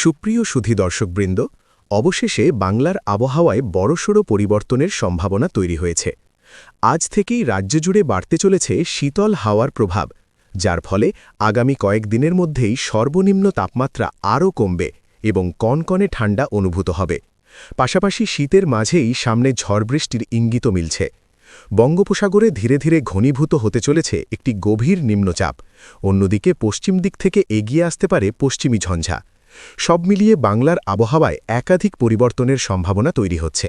সুপ্রিয় সুধী দর্শকবৃন্দ, অবশেষে বাংলার আবহাওয়ায় বড়সড় পরিবর্তনের সম্ভাবনা তৈরি হয়েছে। আজ থেকেই রাজ্য জুড়ে বাড়তে চলেছে শীতল হাওয়ার প্রভাব, যার ফলে আগামী কয়েকদিনের মধ্যেই সর্বনিম্ন তাপমাত্রা আরও কমবে এবং কনকনে ঠান্ডা অনুভূত হবে। পাশাপাশি শীতের মাঝেই সামনে ঝড় বৃষ্টির ইঙ্গিত মিলছে। বঙ্গোপসাগরে ধীরে ধীরে ঘনীভূত হতে চলেছে একটি গভীর নিম্নচাপ। অন্যদিকে পশ্চিম দিক থেকে এগিয়ে আসতে পারে পশ্চিমী ঝঞ্ঝা। সব মিলিয়ে বাংলার আবহাওয়ায় একাধিক পরিবর্তনের সম্ভাবনা তৈরি হচ্ছে।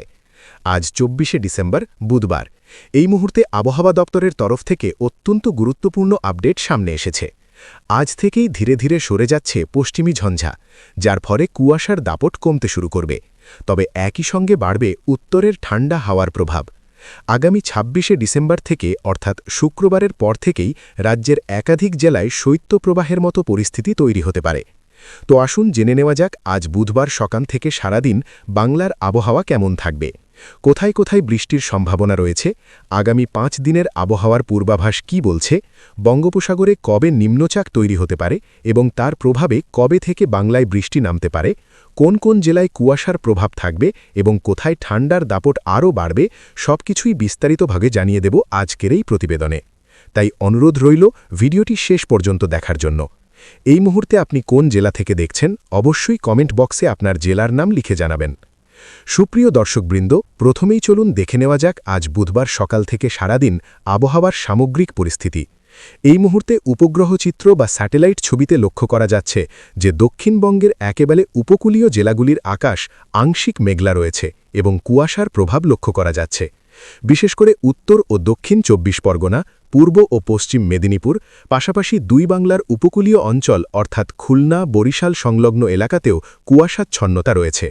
আজ চব্বিশে ডিসেম্বর, বুধবার। এই মুহূর্তে আবহাওয়া দপ্তরের তরফ থেকে অত্যন্ত গুরুত্বপূর্ণ আপডেট সামনে এসেছে। আজ থেকেই ধীরে ধীরে সরে যাচ্ছে পশ্চিমী ঝঞ্ঝা, যার ফলে কুয়াশার দাপট কমতে শুরু করবে। তবে একই সঙ্গে বাড়বে উত্তরের ঠান্ডা হাওয়ার প্রভাব। আগামী ছাব্বিশে ডিসেম্বর থেকে, অর্থাৎ শুক্রবারের পর থেকেই, রাজ্যের একাধিক জেলায় শৈত্যপ্রবাহের মতো পরিস্থিতি তৈরি হতে পারে। তো আসুন জেনে নেওয়া যাক আজ বুধবার সকাল থেকে সারাদিন বাংলার আবহাওয়া কেমন থাকবে। কোথায় কোথায় বৃষ্টির সম্ভাবনা রয়েছে? আগামী পাঁচ দিনের আবহাওয়ার পূর্বাভাস কি বলছে? বঙ্গোপসাগরে কবে নিম্নচাক তৈরি হতে পারে এবং তার প্রভাবে কবে থেকে বাংলায় বৃষ্টি নামতে পারে? কোন কোন জেলায় কুয়াশার প্রভাব থাকবে এবং কোথায় ঠান্ডার দাপট আরও বাড়বে সবকিছুই বিস্তারিতভাবে জানিয়ে দেব আজকের এই প্রতিবেদনে। তাই অনুরোধ রইল ভিডিওটি শেষ পর্যন্ত দেখার জন্য। এই মুহূর্তে আপনি কোন জেলা থেকে দেখছেন, অবশ্যই কমেন্ট বক্সে আপনার জেলার নাম লিখে জানাবেন। সুপ্রিয় দর্শকবৃন্দ, প্রথমেই চলুন দেখে নেওয়া যাক আজ বুধবার সকাল থেকে সারাদিন আবহাওয়ার সামগ্রিক পরিস্থিতি। এই মুহূর্তে উপগ্রহ চিত্র বা স্যাটেলাইট ছবিতে লক্ষ্য করা যাচ্ছে যে দক্ষিণবঙ্গের একেবারে উপকূলীয় জেলাগুলির আকাশ আংশিক মেঘলা রয়েছে এবং কুয়াশার প্রভাব লক্ষ্য করা যাচ্ছে। বিশেষ করে উত্তর ও দক্ষিণ চব্বিশ পরগনা পূর্ব ও পশ্চিম মেদিনীপুর, পাশাপাশি দুই বাংলার উপকূলীয় অঞ্চল অর্থাৎ খুলনা, বরিশাল সংলগ্ন এলাকাতেও কুয়াশাচ্ছন্নতা রয়েছে।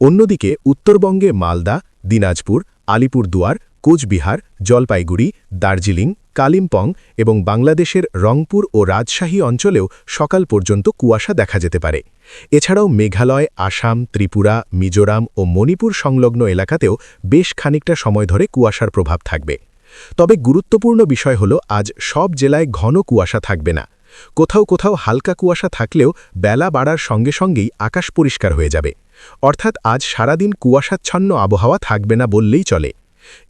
অন্যদিকে উত্তরবঙ্গে মালদা, দিনাজপুর, আলিপুরদুয়ার, কোচবিহার, জলপাইগুড়ি, দার্জিলিং, কালিম্পং এবং বাংলাদেশের রংপুর ও রাজশাহী অঞ্চলেও সকাল পর্যন্ত কুয়াশা দেখা যেতে পারে। এছাড়াও মেঘালয়, আসাম, ত্রিপুরা, মিজোরাম ও মণিপুর সংলগ্ন এলাকাতেও বেশ খানিকটা সময় ধরে কুয়াশার প্রভাব থাকবে। তবে গুরুত্বপূর্ণ বিষয় হল, আজ সব জেলায় ঘন কুয়াশা থাকবে না। কোথাও কোথাও হালকা কুয়াশা থাকলেও বেলা বাড়ার সঙ্গে সঙ্গেই আকাশ পরিষ্কার হয়ে যাবে। অর্থাৎ আজ সারাদিন কুয়াশাচ্ছন্ন আবহাওয়া থাকবে না বললেই চলে।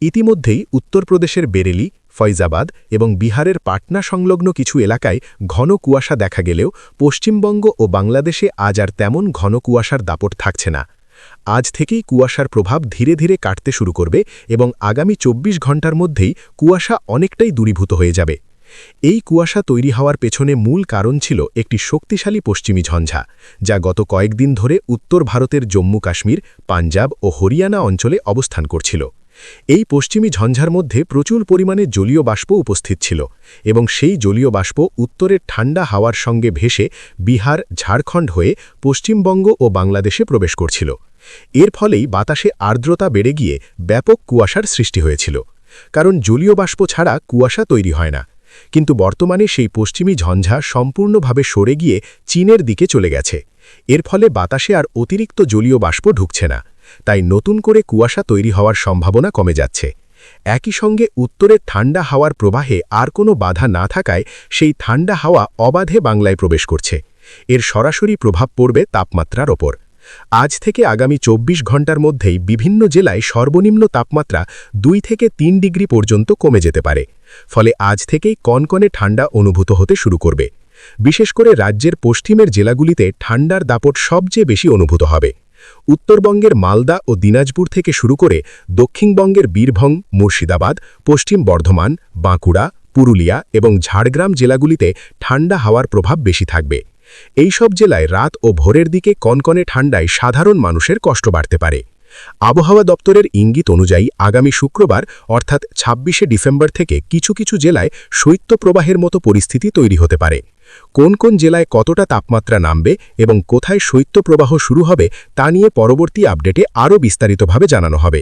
ইতিমধ্যেই উত্তরপ্রদেশের বেরেলি ফৈজাবাদ এবং বিহারের পাটনা সংলগ্ন কিছু এলাকায় ঘন কুয়াশা দেখা গেলেও পশ্চিমবঙ্গ ও বাংলাদেশে আজ আর তেমন ঘন কুয়াশার দাপট থাকছে না। আজ থেকেই কুয়াশার প্রভাব ধীরে ধীরে কাটতে শুরু করবে এবং আগামী ২৪ ঘণ্টার মধ্যেই কুয়াশা অনেকটাই দূরীভূত হয়ে যাবে। এই কুয়াশা তৈরি হওয়ার পেছনে মূল কারণ ছিল একটি শক্তিশালী পশ্চিমী ঝঞ্ঝা, যা গত কয়েকদিন ধরে উত্তর ভারতের জম্মু কাশ্মীর পাঞ্জাব ও হরিয়ানা অঞ্চলে অবস্থান করছিল। এই পশ্চিমী ঝঞ্ঝার মধ্যে প্রচুর পরিমাণে জলীয় বাষ্প উপস্থিত ছিল এবং সেই জলীয় বাষ্প উত্তরের ঠান্ডা হাওয়ার সঙ্গে ভেসে বিহার, ঝাড়খণ্ড হয়ে পশ্চিমবঙ্গ ও বাংলাদেশে প্রবেশ করছিল। এর ফলেই বাতাসে আর্দ্রতা বেড়ে গিয়ে ব্যাপক কুয়াশার সৃষ্টি হয়েছিল। কারণ জলীয় বাষ্প ছাড়া কুয়াশা তৈরি হয় না। কিন্তু বর্তমানে সেই পশ্চিমী ঝঞ্ঝা সম্পূর্ণভাবে সরে গিয়ে চীনের দিকে চলে গেছে। এর ফলে বাতাসে আর অতিরিক্ত জলীয় বাষ্প ঢুকছে না। তাই নতুন করে কুয়াশা তৈরি হওয়ার সম্ভাবনা কমে যাচ্ছে। একই সঙ্গে উত্তরের ঠান্ডা হাওয়ার প্রবাহে আর কোনো বাধা না থাকায় সেই ঠান্ডা হাওয়া অবাধে বাংলায় প্রবেশ করছে। এর সরাসরি প্রভাব পড়বে তাপমাত্রার ওপর। আজ থেকে আগামী ২৪ ঘণ্টার মধ্যেই বিভিন্ন জেলায় সর্বনিম্ন তাপমাত্রা দুই থেকে তিন ডিগ্রি পর্যন্ত কমে যেতে পারে। ফলে আজ থেকেই কনকনে ঠান্ডা অনুভূত হতে শুরু করবে। বিশেষ করে রাজ্যের পশ্চিমের জেলাগুলিতে ঠান্ডার দাপট সবচেয়ে বেশি অনুভূত হবে। উত্তরবঙ্গের মালদা ও দিনাজপুর থেকে শুরু করে দক্ষিণবঙ্গের বীরভং মুর্শিদাবাদ, পশ্চিম বর্ধমান, বাঁকুড়া, পুরুলিয়া এবং ঝাড়গ্রাম জেলাগুলিতে ঠান্ডা হাওয়ার প্রভাব বেশি থাকবে। এইসব জেলায় রাত ও ভোরের দিকে কনকনে ঠান্ডায় সাধারণ মানুষের কষ্ট বাড়তে পারে। আবহাওয়া দপ্তরের ইঙ্গিত অনুযায়ী আগামী শুক্রবার, অর্থাৎ ছাব্বিশে ডিসেম্বর থেকে কিছু কিছু জেলায় শৈত্যপ্রবাহের মতো পরিস্থিতি তৈরি হতে পারে। কোন কোন জেলায় কতটা তাপমাত্রা নামবে এবং কোথায় শৈত্যপ্রবাহ শুরু হবে তা নিয়ে পরবর্তী আপডেটে আরও বিস্তারিতভাবে জানানো হবে।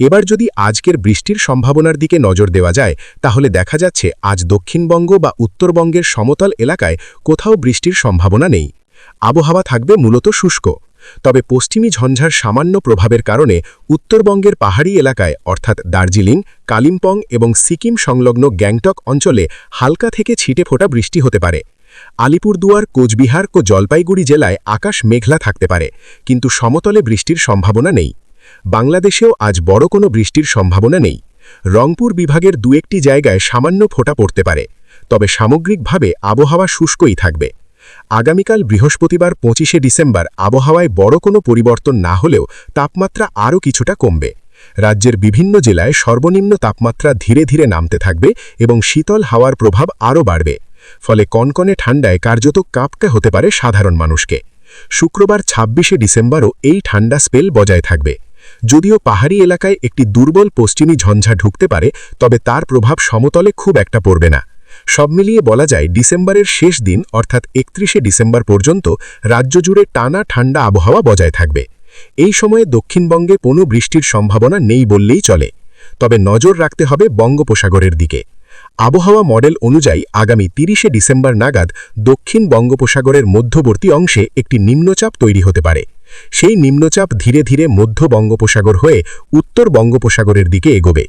এবার যদি আজকের বৃষ্টির সম্ভাবনার দিকে নজর দেওয়া যায়, তাহলে দেখা যাচ্ছে আজ দক্ষিণবঙ্গ বা উত্তরবঙ্গের সমতল এলাকায় কোথাও বৃষ্টির সম্ভাবনা নেই। আবহাওয়া থাকবে মূলত শুষ্ক। তবে পশ্চিমী ঝঞ্ঝার সামান্য প্রভাবের কারণে উত্তরবঙ্গের পাহাড়ি এলাকায়, অর্থাৎ দার্জিলিং, কালিম্পং এবং সিকিম সংলগ্ন গ্যাংটক অঞ্চলে হালকা থেকে ছিটে ফোটা বৃষ্টি হতে পারে। আলিপুরদুয়ার, কোচবিহার ও জলপাইগুড়ি জেলায় আকাশ মেঘলা থাকতে পারে, কিন্তু সমতলে বৃষ্টির সম্ভাবনা নেই। বাংলাদেশেও আজ বড় কোনো বৃষ্টির সম্ভাবনা নেই। রংপুর বিভাগের দু একটি জায়গায় সামান্য ফোঁটা পড়তে পারে, তবে সামগ্রিকভাবে আবহাওয়া শুষ্কই থাকবে। আগামীকাল বৃহস্পতিবার পঁচিশে ডিসেম্বর আবহাওয়ায় বড় কোনো পরিবর্তন না হলেও তাপমাত্রা আরও কিছুটা কমবে। রাজ্যের বিভিন্ন জেলায় সর্বনিম্ন তাপমাত্রা ধীরে ধীরে নামতে থাকবে এবং শীতল হাওয়ার প্রভাব আরও বাড়বে। ফলে কনকনে ঠান্ডায় কার্যত কাঁপতে হতে পারে সাধারণ মানুষকে। শুক্রবার ছাব্বিশে ডিসেম্বরও এই ঠান্ডা স্পেল বজায় থাকবে। যদিও পাহাড়ি এলাকায় একটি দুর্বল পশ্চিমী ঝঞ্ঝা ঢুকতে পারে, তবে তার প্রভাব সমতলে খুব একটা পড়বে না। সব মিলিয়ে বলা যায় ডিসেম্বরের শেষ দিন, অর্থাৎ একত্রিশে ডিসেম্বর পর্যন্ত রাজ্য জুড়ে টানা ঠান্ডা আবহাওয়া বজায় থাকবে। এই সময়ে দক্ষিণবঙ্গে কোনো বৃষ্টির সম্ভাবনা নেই বললেই চলে। তবে নজর রাখতে হবে বঙ্গোপসাগরের দিকে। আবহাওয়া মডেল অনুযায়ী আগামী তিরিশে ডিসেম্বর নাগাদ দক্ষিণ বঙ্গোপসাগরের মধ্যবর্তী অংশে একটি নিম্নচাপ তৈরি হতে পারে। সেই নিম্নচাপ ধীরে ধীরে মধ্য বঙ্গোপসাগর হয়ে উত্তর বঙ্গোপসাগরের দিকে এগোবে।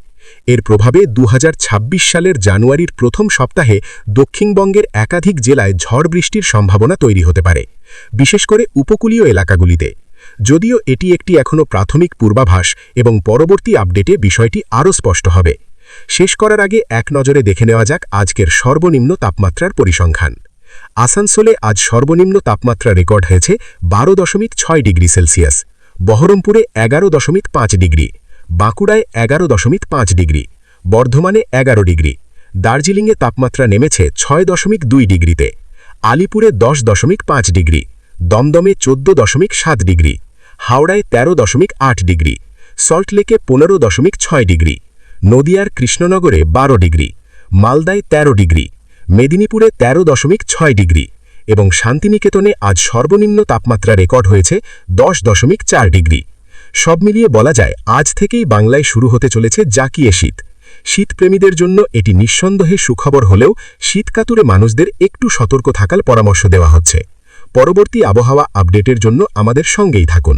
এর প্রভাবে দু হাজার ছাব্বিশ সালের জানুয়ারির প্রথম সপ্তাহে দক্ষিণবঙ্গের একাধিক জেলায় ঝড় বৃষ্টির সম্ভাবনা তৈরি হতে পারে, বিশেষ করে উপকূলীয় এলাকাগুলিতে। যদিও এটি একটি এখনও প্রাথমিক পূর্বাভাস এবং পরবর্তী আপডেটে বিষয়টি আরও স্পষ্ট হবে। শেষ করার আগে এক নজরে দেখে নেওয়া যাক আজকের সর্বনিম্ন তাপমাত্রার পরিসংখ্যান। আসানসোলে আজ সর্বনিম্ন তাপমাত্রা রেকর্ড হয়েছে বারো দশমিক ছয় ডিগ্রি সেলসিয়াস, বহরমপুরে এগারো দশমিক পাঁচ ডিগ্রি বাঁকুড়ায় এগারো দশমিক পাঁচ ডিগ্রি, বর্ধমানে এগারো ডিগ্রি, দার্জিলিংয়ে তাপমাত্রা নেমেছে ছয় দশমিক দুই ডিগ্রিতে, আলিপুরে দশ দশমিক পাঁচ ডিগ্রি, দমদমে চোদ্দ দশমিক সাত ডিগ্রি, হাওড়ায় ১৩ দশমিক আট ডিগ্রি, সল্টলেকে পনেরো দশমিক ছয় ডিগ্রি, নদিয়ার কৃষ্ণনগরে বারো ডিগ্রি, মালদায় ১৩ ডিগ্রি, মেদিনীপুরে ১৩ দশমিক ছয় ডিগ্রি এবং শান্তিনিকেতনে আজ সর্বনিম্ন তাপমাত্রা রেকর্ড হয়েছে দশ দশমিক চার ডিগ্রি। সব মিলিয়ে বলা যায় আজ থেকেই বাংলায় শুরু হতে চলেছে জাকিয়ে শীত। শীতপ্রেমীদের জন্য এটি নিঃসন্দেহে সুখবর হলেও শীতকাতুরে মানুষদের একটু সতর্ক থাকার পরামর্শ দেওয়া হচ্ছে। পরবর্তী আবহাওয়া আপডেটের জন্য আমাদের সঙ্গেই থাকুন।